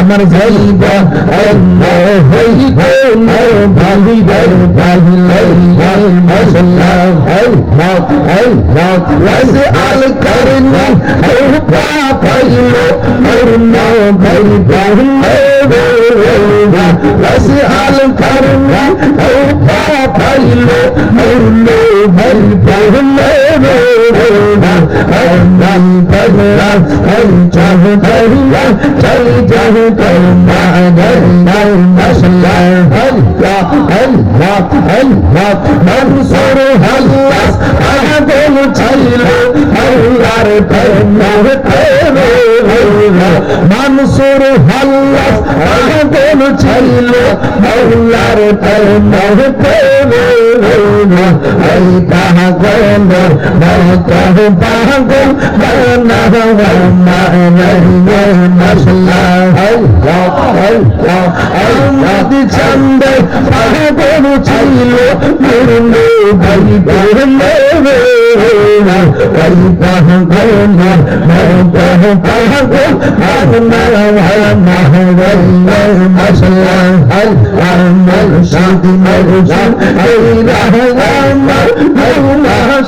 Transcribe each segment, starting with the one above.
আমার যাইবা আল করনি আল করনি भैया हरम भैया हर चह भैया चल जह करना घर नर मसला हल्ला हल्ला हल्ला मंसर हल्ला हर दिल छल्ला हल्लार भैया मंसूर हल्ला हर दिल छल्ला हल्लार भैया করুণা এই তাহা গন্ড ভক্ত পাগল বর্ণ বর্ণ মশলা আমাদের চান্দে পারে বড় ছিল ভাই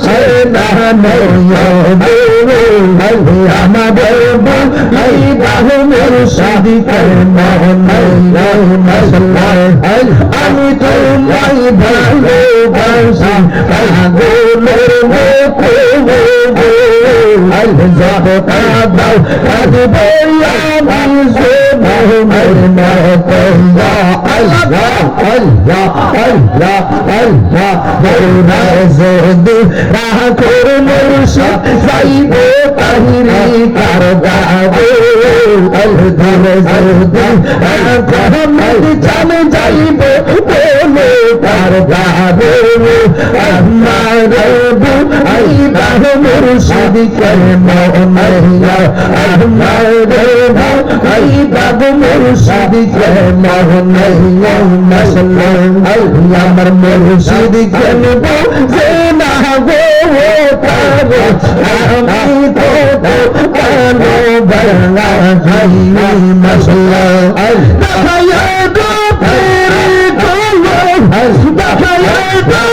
সেনা আমি তোমায় ভালোবাসি পাগলের মতো জগতা দাও কাজবে মানুষে ভৌমের মতো আল্লাহ আল্লাহ আল্লাহ আল্লাহ বৌরা যদি রাহ করে মনুষ্য যাইব তাহিরি তার যাবে অলধর জলদা আহমদ চলে যাইব বলে তার যাবে আহমদ अह मुर्शिद कलमा उनहिया अहमर देना आई बाब मुर्शिद कलमा उनहिया मसलम अहिया मर मुर्शिद कलमा देना वो वो तारो आमी तो तो तानो बरना हई मसलम अहिया दो फेरी दो हसबा हई दो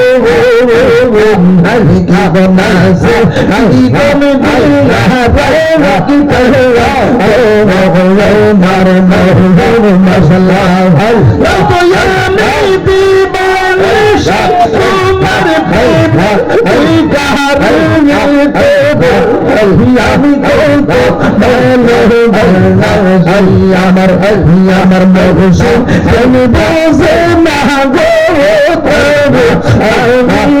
हरि की बना से हरि कम दूंगा प्रेम की तलवा ओ भगवे मर मर मसला हर तो यानी दीवाने शत्रु मर भेद हरि कहर ये तो हरि आमी को तो मेरे बना हरि अमर हरि अमर महुसुम जन बोसे महागो तो हरि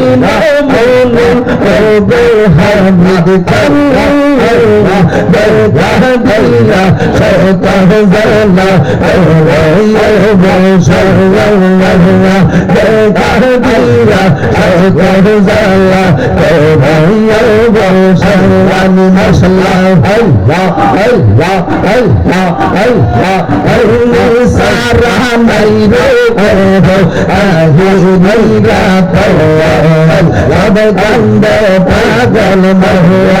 مولا مولا مولا حمد الله সারা মাইরো আহি মাইরা পাগল মহুয়া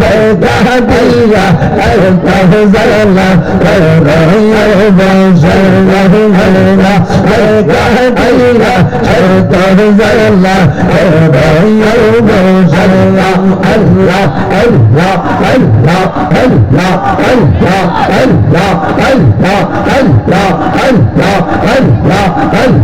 বেদা দিয়া তহজলা রয় বসলা বেদা দিয়া তহজলা রয় বসলা আল্লাহ আল্লাহ আল্লাহ আল্লাহ আল্লাহ আল্লাহ আল্লাহ আল্লাহ আল্লাহ আল্লাহ আল্লাহ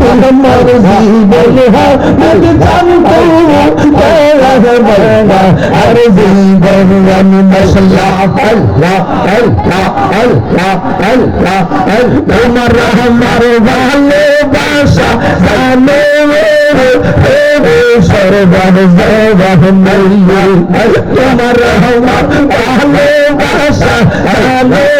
তোমার জীবন হাত জানতো আর জীবন তোমার আমার ভালোবাসা জানে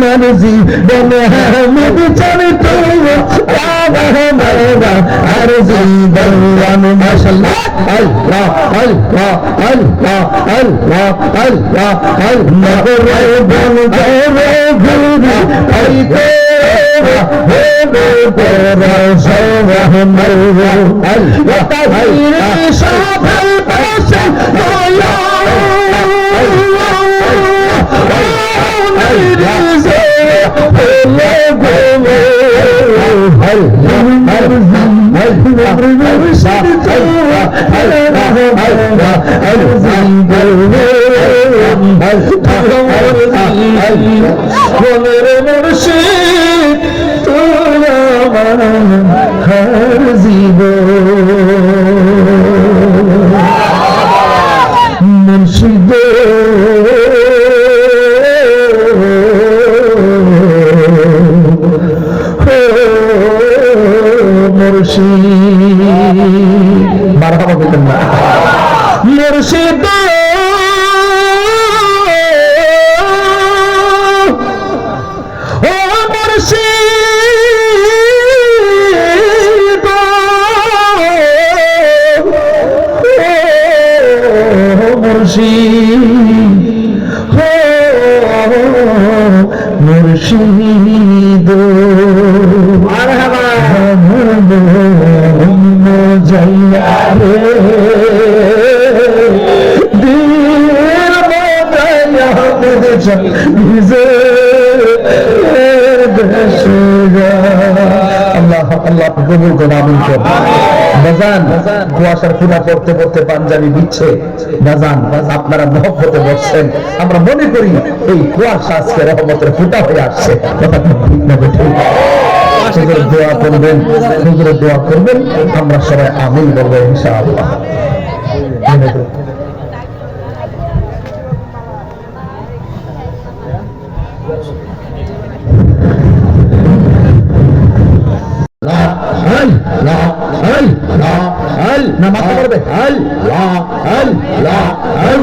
মর্জি বলে হামদ চলে তো বাবা মারা আরজি বলওয়ান মাশাআল্লাহ আল্লাহ মনের মনসে তোরা আমার জীবন মুর্শিদ। ও মুর্শিদ। ও মুর্শিদ। কবুল করুন আমিন করুন বাজান, কুয়াশার ফুলা পড়তে পড়তে পাঞ্জাবি দিচ্ছে। বাজান, আপনারা মহব্বতে বসছেন। আমরা মনে করি এই কুয়াশা আজকে রহমতের ফুটা হয়ে আসছে। কথা ঠিক না ঠিক দোয়া করবেন হুজুর দোয়া করবেন। আমরা সবাই আমিন বলব ইনশাআল্লাহ। আল লা আল লা আল না মাথা করবে আল লা আল লা আল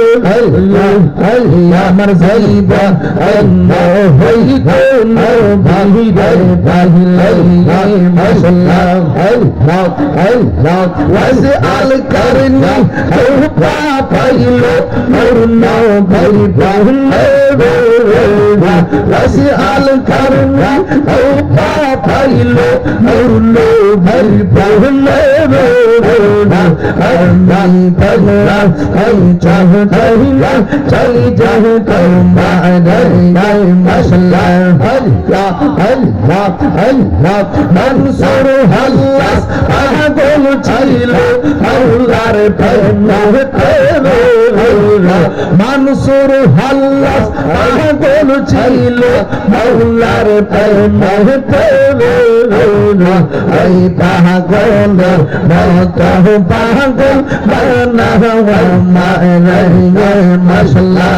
আমার ভাইবা আল করনি পাইল আল করনি পাইল ভরি छोड़ना हर नाम करना हम चाह करना चल जाह करना घर जाए मसला हल्ला हल्ला हल्ला मंसर हल्ला आगोल चलो हल्लार करना करो हल्ला मंसर हल्ला आगोल चलो हल्लार करना करो हल्ला ऐ पागल मैं कहो पागो बना हुआ मारे मसला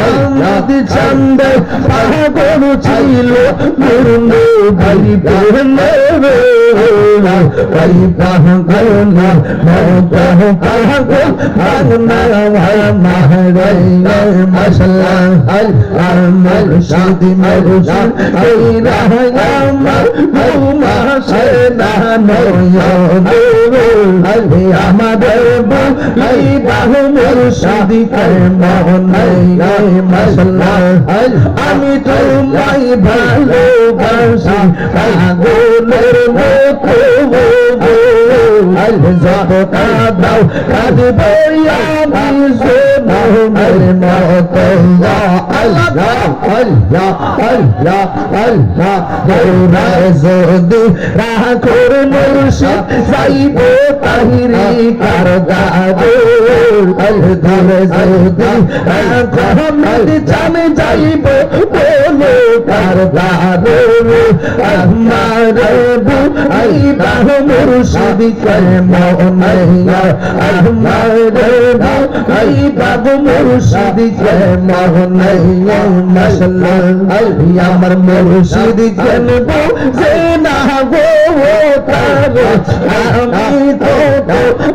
আমাদি চন্দ পাগল ছিল মুরমু ভাই বহন ভাই বহন পাগল পাগল মহারাই মশলা আমার শাদি মরুষা এই রাহ আমার মৌমা সেনা আমাদের মশলা আমি তোমায় ভালোবাসি পাগলের মতো যত কাদাও কাঁদবে আমি সোনার মতো আল্লাহ আল্লাহ আল্লাহ। আল্লাহ দৌড়ায় যদি রাখোর মুর্শিদ, যাইব তাহিরি কার গাবো ধরে যদি রাখোর জানে যাইব মুর্শিদ বাবু মুর্শিদ আমার মুর্শিদ জন্ম সে না গো আমি তো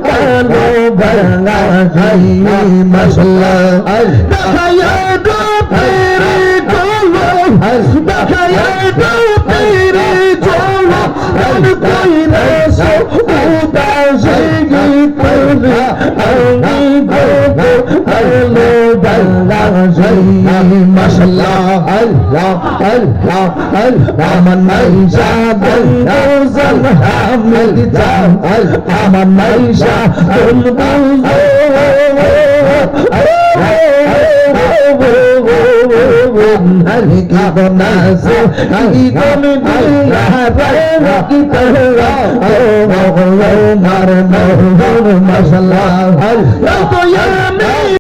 কালো ভাঙা হাই মশলা খাই মশলা আল্লাহ আল্লাহ আল্লাহ আমার নাইশা বন্ধু হামিদ জান আমার নাইশা বন্ধু হরি